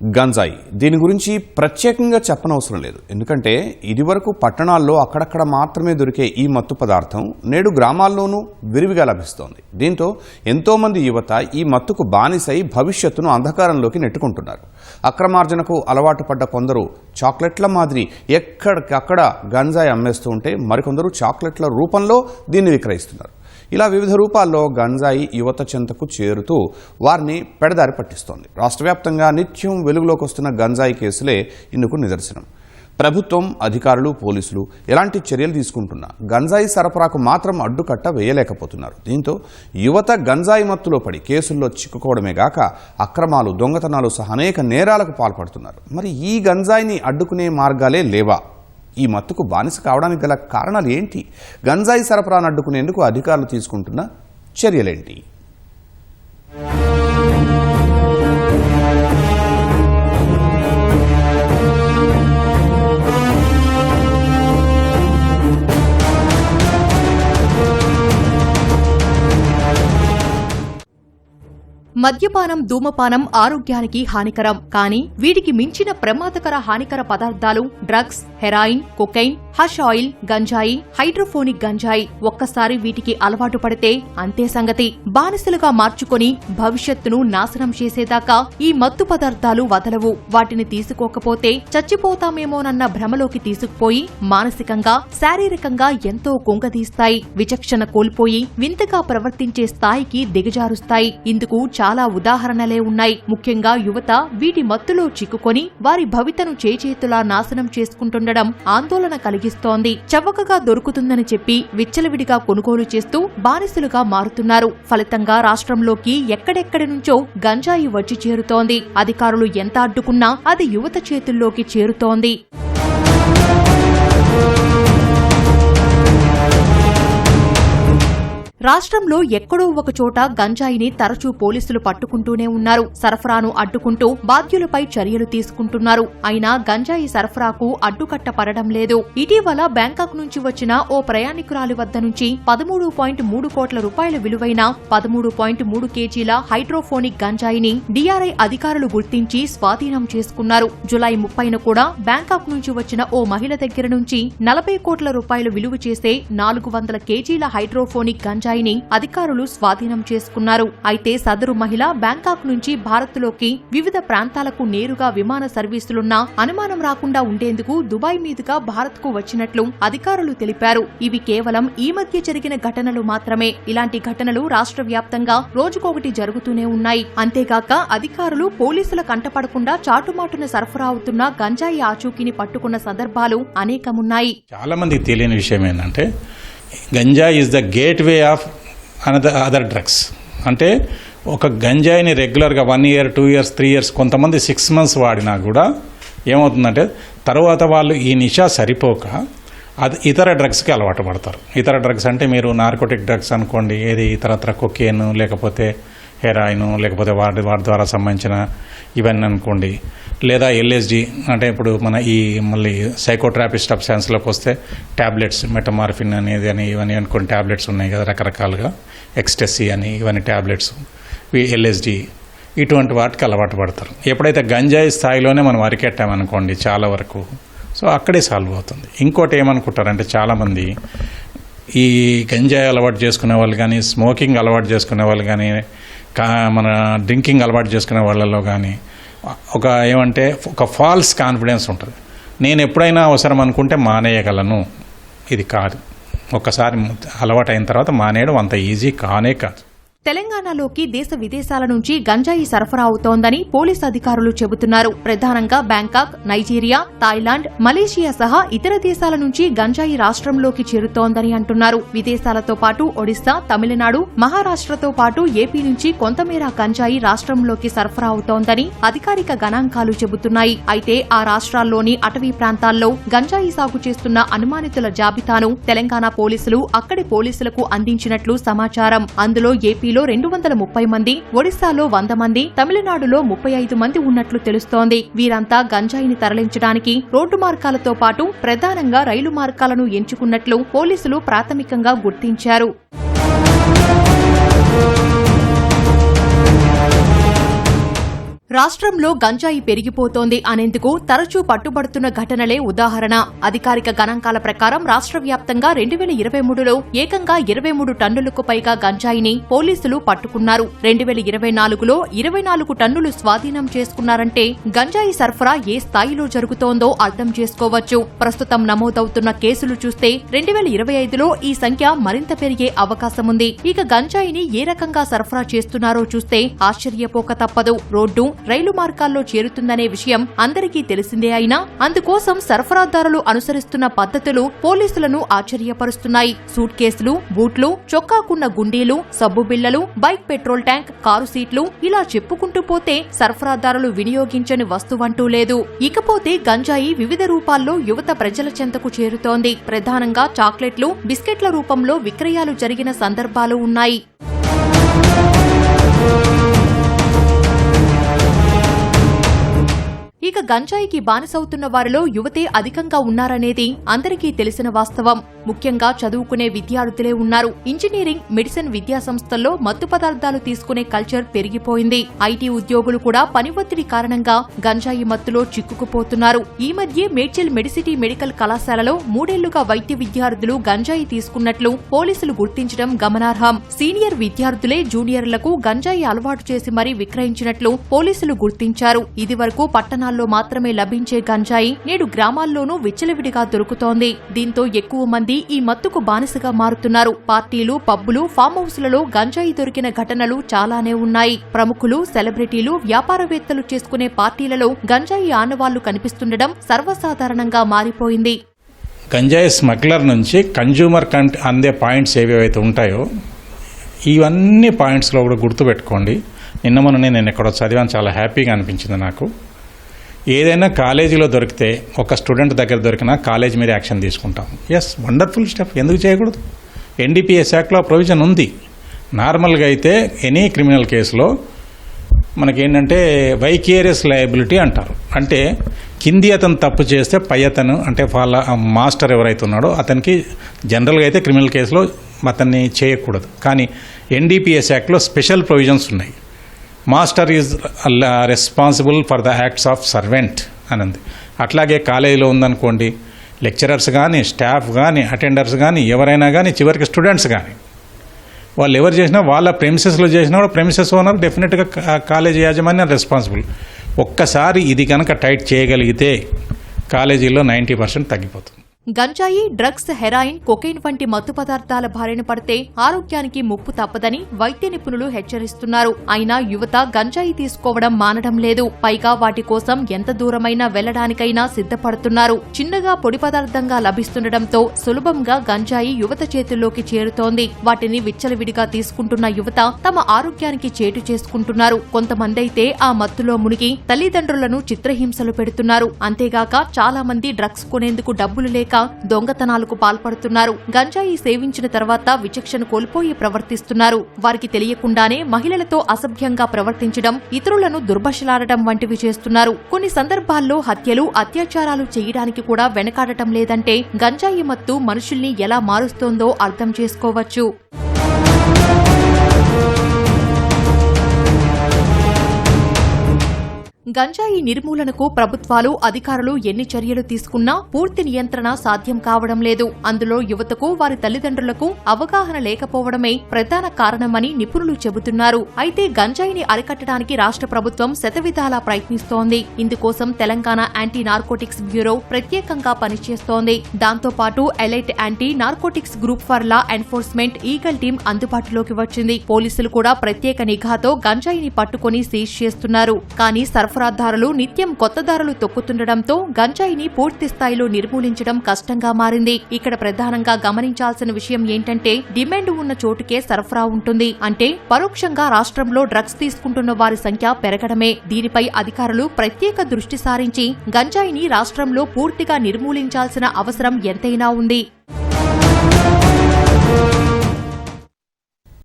గంజాయి. దీని గురించి ప్రత్యేకంగా చెప్పనవసరం లేదు. ఎందుకంటే ఇదివరకు పట్టణాల్లో అక్కడక్కడ మాత్రమే దొరికే ఈ మత్తు పదార్థం నేడు గ్రామాల్లోనూ విరివిగా లభిస్తోంది. దీంతో ఎంతోమంది యువత ఈ మత్తుకు బానిసై భవిష్యత్తును అంధకారంలోకి నెట్టుకుంటున్నారు. అక్రమార్జనకు అలవాటు పడ్డ కొందరు చాక్లెట్ల మాదిరి ఎక్కడికక్కడ గంజాయి అమ్మేస్తూ ఉంటే మరికొందరు చాక్లెట్ల రూపంలో దీన్ని విక్రయిస్తున్నారు. ఇలా వివిధ రూపాల్లో గంజాయి యువత చెంతకు చేరుతూ వారిని పెడదారి పట్టిస్తోంది. రాష్ట్ర వ్యాప్తంగా నిత్యం వెలుగులోకి వస్తున్న గంజాయి కేసులే ఇందుకు నిదర్శనం. ప్రభుత్వం అధికారులు పోలీసులు ఎలాంటి చర్యలు తీసుకుంటున్నా గంజాయి సరఫరాకు మాత్రం అడ్డుకట్ట వేయలేకపోతున్నారు. దీంతో యువత గంజాయి మత్తులో పడి కేసుల్లో చిక్కుకోవడమే గాక అక్రమాలు దొంగతనాలు సహా అనేక నేరాలకు పాల్పడుతున్నారు. మరి ఈ గంజాయిని అడ్డుకునే మార్గాలే లేవా? ఈ మత్తుకు బానిస కావడానికి గల కారణాలు ఏంటి? గంజాయి సరఫరాను అడ్డుకునేందుకు అధికారులు తీసుకుంటున్న చర్యలేంటి? మద్యపానం ధూమపానం ఆరోగ్యానికి హానికరం. కానీ వీటికి మించిన ప్రమాదకర హానికర పదార్థాలు drugs heroin cocaine hash oil గంజాయి హైడ్రోఫోనిక్ గంజాయి ఒక్కసారి వీటికి అలవాటు పడితే అంతే సంగతి. బానిసలుగా మార్చుకొని భవిష్యత్తును నాశనం చేసేదాకా ఈ మత్తు పదార్థాలు వదలవు. వాటిని తీసుకోకపోతే చచ్చిపోతామేమోనన్న భ్రమలోకి తీసుకుపోయి మానసికంగా శారీరకంగా ఎంతో కుంగదీస్తాయి. విచక్షణ కోల్పోయి వింతగా ప్రవర్తించే స్థాయికి దిగజారుస్తాయి. ఇందుకు చాలా ఉదాహరణలే ఉన్నాయి. ముఖ్యంగా యువత వీటి మత్తులో చిక్కుకొని వారి భవితను చేచేతులా నాశనం చేసుకుంటుండడం ఆందోళన కలిగిస్తోంది. చవకగా దొరుకుతుందని చెప్పి విచ్చలవిడిగా కొనుగోలు చేస్తూ బానిసలుగా మారుతున్నారు. ఫలితంగా రాష్ట్రంలోకి ఎక్కడెక్కడి నుంచో గంజాయి వచ్చి చేరుతోంది. అధికారులు ఎంత అడ్డుకున్నా అది యువత చేతుల్లోకి చేరుతోంది. రాష్ట్రంలో ఎక్కడో ఒక చోట గంజాయిని తరచూ పోలీసులు పట్టుకుంటూనే ఉన్నారు. సరఫరాను అడ్డుకుంటూ బాధ్యులపై చర్యలు తీసుకుంటున్నారు. అయినా గంజాయి సరఫరాకు అడ్డుకట్ట పడడం లేదు. ఇటీవల బ్యాంకాక్ నుంచి వచ్చిన ఓ ప్రయాణికురాలి వద్ద నుంచి పదమూడు పాయింట్ మూడు కోట్ల రూపాయల విలువైన పదమూడు పాయింట్ మూడు కేజీల హైడ్రోఫోనిక్ గంజాయిని డిఆర్ఐ అధికారులు గుర్తించి స్వాధీనం చేసుకున్నారు. జులై ముప్పైన కూడా బ్యాంకాక్ నుంచి వచ్చిన ఓ మహిళ దగ్గర నుంచి నలభై కోట్ల రూపాయలు విలువ చేసే నాలుగు వందల కేజీల హైడ్రోఫోనిక్ గంజాయి గంజాయిని అధికారులు స్వాధీనం చేసుకున్నారు. అయితే సదరు మహిళ బ్యాంకాక్ నుంచి భారత్లోకి వివిధ ప్రాంతాలకు నేరుగా విమాన సర్వీసులున్నా అనుమానం రాకుండా ఉండేందుకు దుబాయ్ మీదుగా భారత్కు వచ్చినట్లు అధికారులు తెలిపారు. ఇవి కేవలం ఈ మధ్య జరిగిన ఘటనలు మాత్రమే. ఇలాంటి ఘటనలు రాష్ట్ర వ్యాప్తంగా రోజుకొకటి జరుగుతూనే ఉన్నాయి. అంతేగాక అధికారులు పోలీసుల కంటపడకుండా చాటుమాటున సరఫరా అవుతున్న గంజాయి ఆచూకీని పట్టుకున్న సందర్భాలు అనేకమున్నాయి. చాలా మందికి తెలియని విషయం ఏంటంటే ganja is the gateway of another other drugs అంటే ఒక గంజాయిని రెగ్యులర్గా one year two years three years కొంతమంది సిక్స్ మంత్స్ వాడినా కూడా ఏమవుతుందంటే తర్వాత వాళ్ళు ఈ నిషా సరిపోక అది ఇతర డ్రగ్స్కి అలవాటు పడతారు. ఇతర డ్రగ్స్ అంటే మీరు నార్కోటిక్ డ్రగ్స్ అనుకోండి ఏది ఇతరత్ర కొకేను లేకపోతే హెరాయిన్ లేకపోతే వాటి వాటి ద్వారా సంబంధించిన ఇవన్నీ అనుకోండి. లేదా ఎల్ఎస్డి అంటే ఇప్పుడు మన ఈ మళ్ళీ సైకోట్రాపీ సబ్స్టాన్స్లోకి వస్తే ట్యాబ్లెట్స్ మెటమార్ఫిన్ అనేది అని ఇవన్నీ అనుకోండి. ట్యాబ్లెట్స్ ఉన్నాయి కదా రకరకాలుగా. ఎక్స్టెస్సీ అని ఇవన్నీ ట్యాబ్లెట్స్ ఎల్ఎస్డి ఇటువంటి వాటికి అలవాటు పడతారు. ఎప్పుడైతే గంజాయి స్థాయిలోనే మనం అరికెట్టామనుకోండి చాలా వరకు సో అక్కడే సాల్వ్ అవుతుంది. ఇంకోటి ఏమనుకుంటారంటే చాలామంది ఈ గంజాయి అలవాటు చేసుకునే వాళ్ళు కానీ స్మోకింగ్ అలవాటు చేసుకునే వాళ్ళు కానీ మన డ్రింకింగ్ అలవాటు చేసుకునే వాళ్ళల్లో కానీ ఒక ఏమంటే ఒక ఫాల్స్ కాన్ఫిడెన్స్ ఉంటుంది. నేను ఎప్పుడైనా అవసరం అనుకుంటే మానేయగలను. ఇది కాదు. ఒక్కసారి అలవాటు అయిన తర్వాత మానేయడం అంత ఈజీ కానే కాదు. తెలంగాణలోకి దేశ విదేశాల నుంచి గంజాయి సరఫరా అవుతోందని పోలీస్ అధికారులు చెబుతున్నారు. ప్రధానంగా బ్యాంకాక్ నైజీరియా థాయిలాండ్ మలేషియా సహా ఇతర దేశాల నుంచి గంజాయి రాష్ట్రంలోకి చేరుతోందని అంటున్నారు. విదేశాలతో పాటు ఒడిశా తమిళనాడు మహారాష్ట్రతో పాటు ఏపీ నుంచి కొంతమేర గంజాయి రాష్ట్రంలోకి సరఫరా అవుతోందని అధికారిక గణాంకాలు చెబుతున్నాయి. అయితే ఆ రాష్ట్రాల్లోని అటవీ ప్రాంతాల్లో గంజాయి సాగు చేస్తున్న అనుమానితుల జాబితాను తెలంగాణ పోలీసులు అక్కడి పోలీసులకు అందించినట్లు సమాచారం. అందులో ఏపీలో రెండు వందల ముప్పై మంది ఒడిశాలో వంద మంది తమిళనాడులో ముప్పై ఐదు మంది ఉన్నట్లు తెలుస్తోంది. వీరంతా గంజాయిని తరలించడానికి రోడ్డు మార్గాలతో పాటు ప్రధానంగా రైలు మార్గాలను ఎంచుకున్నట్లు పోలీసులు ప్రాథమికంగా గుర్తించారు. రాష్ట్రంలో గంజాయి పెరిగిపోతోంది అనేందుకు తరచూ పట్టుబడుతున్న ఘటనలే ఉదాహరణ. అధికారిక గణాంకాల ప్రకారం రాష్ట్ర వ్యాప్తంగా రెండు వేల ఇరవై మూడులో ఏకంగా ఇరవై మూడు టన్నులకు పైగా గంజాయిని పోలీసులు పట్టుకున్నారు. రెండు వేల ఇరవై నాలుగులో ఇరవై నాలుగు టన్నులు స్వాధీనం చేసుకున్నారంటే గంజాయి సరఫరా ఏ స్థాయిలో జరుగుతోందో అర్థం చేసుకోవచ్చు. ప్రస్తుతం నమోదవుతున్న కేసులు చూస్తే రెండు వేల ఇరవై ఐదులో ఈ సంఖ్య మరింత పెరిగే అవకాశముంది. ఇక గంజాయిని ఏ రకంగా సరఫరా చేస్తున్నారో చూస్తే ఆశ్చర్యపోక తప్పదు. రోడ్డు రైలు మార్గాల్లో చేరుతుందనే విషయం అందరికీ తెలిసిందే అయినా అందుకోసం సరఫరాదారులు అనుసరిస్తున్న పద్ధతులు పోలీసులను ఆశ్చర్యపరుస్తున్నాయి. సూట్ కేసులు బూట్లు చొక్కాకున్న గుండీలు సబ్బు బిళ్ళలు బైక్ పెట్రోల్ ట్యాంక్ కారు సీట్లు ఇలా చెప్పుకుంటూ పోతే సరఫరాదారులు వినియోగించని వస్తువంటూ లేదు. ఇకపోతే గంజాయి వివిధ రూపాల్లో యువత ప్రజల చెంతకు చేరుతోంది. ప్రధానంగా చాక్లెట్లు బిస్కెట్ల రూపంలో విక్రయాలు జరిగిన సందర్భాలు ఉన్నాయి. ఇక గంజాయికి బానిసవుతున్న వారిలో యువతే అధికంగా ఉన్నారనేది అందరికీ తెలిసిన వాస్తవం. ముఖ్యంగా చదువుకునే విద్యార్థులే ఉన్నారు. ఇంజనీరింగ్ మెడిసిన్ విద్యా సంస్థల్లో మత్తు పదార్థాలు తీసుకునే కల్చర్ పెరిగిపోయింది. ఐటీ ఉద్యోగులు కూడా పని ఒత్తిడి కారణంగా గంజాయి మత్తులో చిక్కుకుపోతున్నారు. ఈ మధ్య మేడ్చల్ మెడిసిటీ మెడికల్ కళాశాలలో మూడేళ్ళుగా వైద్య విద్యార్థులు గంజాయి తీసుకున్నట్లు పోలీసులు గుర్తించడం గమనార్హం. సీనియర్ విద్యార్థులే జూనియర్లకు గంజాయి అలవాటు చేసి మరీ విక్రయించినట్లు పోలీసులు గుర్తించారు. ఇదివరకు పట్టణాల్లో మాత్రమే లభించే గంజాయి నేడు గ్రామాల్లోనూ విచ్చలవిడిగా దొరుకుతోంది. దీంతో ఎక్కువ మంది ఈ మత్తుకు బానిసగా మారుతున్నారు. పార్టీలు పబ్బులు ఫామ్ హౌస్లలో గంజాయి దొరికిన ఘటనలు చాలానే ఉన్నాయి. ప్రముఖులు సెలబ్రిటీలు వ్యాపారవేత్తలు చేసుకునే పార్టీలలో గంజాయి ఆనవాళ్ళు కనిపిస్తుండడం సర్వసాధారణంగా మారిపోయింది. గంజాయి స్మగ్లర్ నుంచి కన్జ్యూమర్ కంట్ అందే పాయింట్స్ ఏవేవైతే ఉంటాయో ఇవన్నీ పాయింట్స్లో కూడా గుర్తుపెట్టుకోండి. నిన్న మొన్న నేను ఎక్కడో చదివాను చాలా హ్యాపీగా అనిపించింది నాకు. ఏదైనా కాలేజీలో దొరికితే ఒక స్టూడెంట్ దగ్గర దొరికినా కాలేజ్ మీద యాక్షన్ తీసుకుంటాం. ఎస్ వండర్ఫుల్ స్టెప్ ఎందుకు చేయకూడదు? ఎన్డీపీఎస్ యాక్ట్లో ప్రొవిజన్ ఉంది. నార్మల్గా అయితే ఎనీ క్రిమినల్ కేసులో మనకేంటంటే వైకేరియస్ లయబిలిటీ అంటారు. అంటే కింది అతను తప్పు చేస్తే పై అతను అంటే వాళ్ళ మాస్టర్ ఎవరైతే ఉన్నాడో అతనికి జనరల్గా అయితే క్రిమినల్ కేసులో అతన్ని చేయకూడదు. కానీ ఎన్డీపీఎస్ యాక్ట్లో స్పెషల్ ప్రొవిజన్స్ ఉన్నాయి. Master is responsible for the acts of servant అని ఉంది అట్లాగే కాలేజీలో ఉందనుకోండి లెక్చరర్స్ కానీ స్టాఫ్ కానీ అటెండర్స్ కానీ ఎవరైనా కానీ చివరికి స్టూడెంట్స్ కానీ వాళ్ళు ఎవరు చేసినా వాళ్ళ ప్రెమిసెస్లో చేసినా కూడా ప్రెమిసెస్ ఓనర్ డెఫినెట్గా కాలేజీ యాజమాన్యం రెస్పాన్సిబుల్ ఒక్కసారి ఇది కనుక టైట్ చేయగలిగితే కాలేజీలో నైంటీ పర్సెంట్ తగ్గిపోతుంది. గంజాయి డ్రగ్స్ హెరాయిన్ కొకైన్ వంటి మత్తు పదార్థాల బారిన పడితే ఆరోగ్యానికి ముప్పు తప్పదని వైద్య నిపుణులు హెచ్చరిస్తున్నారు. అయినా యువత గంజాయి తీసుకోవడం మానడం లేదు. పైగా వాటి కోసం ఎంత దూరమైనా వెళ్ళడానికైనా సిద్ధపడుతున్నారు. చిన్నగా పొడి పదార్థంగా లభిస్తుండటంతో సులభంగా గంజాయి యువత చేతుల్లోకి చేరుతోంది. వాటిని విచ్చలవిడిగా తీసుకుంటున్న యువత తమ ఆరోగ్యానికి చేటు చేసుకుంటున్నారు. కొంతమందైతే ఆ మత్తులో మునిగి తల్లిదండ్రులను చిత్రహింసలు పెడుతున్నారు. అంతేగాక చాలా మంది డ్రగ్స్ కొనేందుకు డబ్బులు లేక దొంగతనాలకు పాల్పడుతున్నారు. గంజాయి సేవించిన తర్వాత విచక్షణ కోల్పోయి ప్రవర్తిస్తున్నారు. వారికి తెలియకుండానే మహిళలతో అసభ్యంగా ప్రవర్తించడం ఇతరులను దుర్భషలాడటం వంటివి చేస్తున్నారు. కొన్ని సందర్భాల్లో హత్యలు అత్యాచారాలు చేయడానికి కూడా వెనకాడటం లేదంటే గంజాయి మత్తు మనుషుల్ని ఎలా మారుస్తోందో అర్థం చేసుకోవచ్చు. గంజాయి నిర్మూలనకు ప్రభుత్వాలు అధికారులు ఎన్ని చర్యలు తీసుకున్నా పూర్తి నియంత్రణ సాధ్యం కావడం లేదు. అందులో యువతకు వారి తల్లిదండ్రులకు అవగాహన లేకపోవడమే ప్రధాన కారణమని నిపుణులు చెబుతున్నారు. అయితే గంజాయిని అరికట్టడానికి రాష్ట్ర ప్రభుత్వం శతవిధాలా ప్రయత్నిస్తోంది. ఇందుకోసం తెలంగాణ యాంటీ నార్కోటిక్స్ బ్యూరో ప్రత్యేకంగా పనిచేస్తోంది. దాంతోపాటు elite anti narcotics group for law enforcement eagle team అందుబాటులోకి వచ్చింది. పోలీసులు కూడా ప్రత్యేక నిఘాతో గంజాయిని పట్టుకుని సీజ్ చేస్తున్నారు. కానీ సరఫరాదారులు నిత్యం కొత్త దారులు తొక్కుతుండటంతో గంజాయిని పూర్తి స్థాయిలో నిర్మూలించడం కష్టంగా మారింది. ఇక్కడ ప్రధానంగా గమనించాల్సిన విషయం ఏంటంటే డిమాండ్ ఉన్న చోటుకే సరఫరా ఉంటుంది. అంటే పరోక్షంగా రాష్ట్రంలో డ్రగ్స్ తీసుకుంటున్న వారి సంఖ్య పెరగడమే. దీనిపై అధికారులు ప్రత్యేక దృష్టి సారించి గంజాయిని రాష్ట్రంలో పూర్తిగా నిర్మూలించాల్సిన అవసరం ఎంతైనా ఉంది.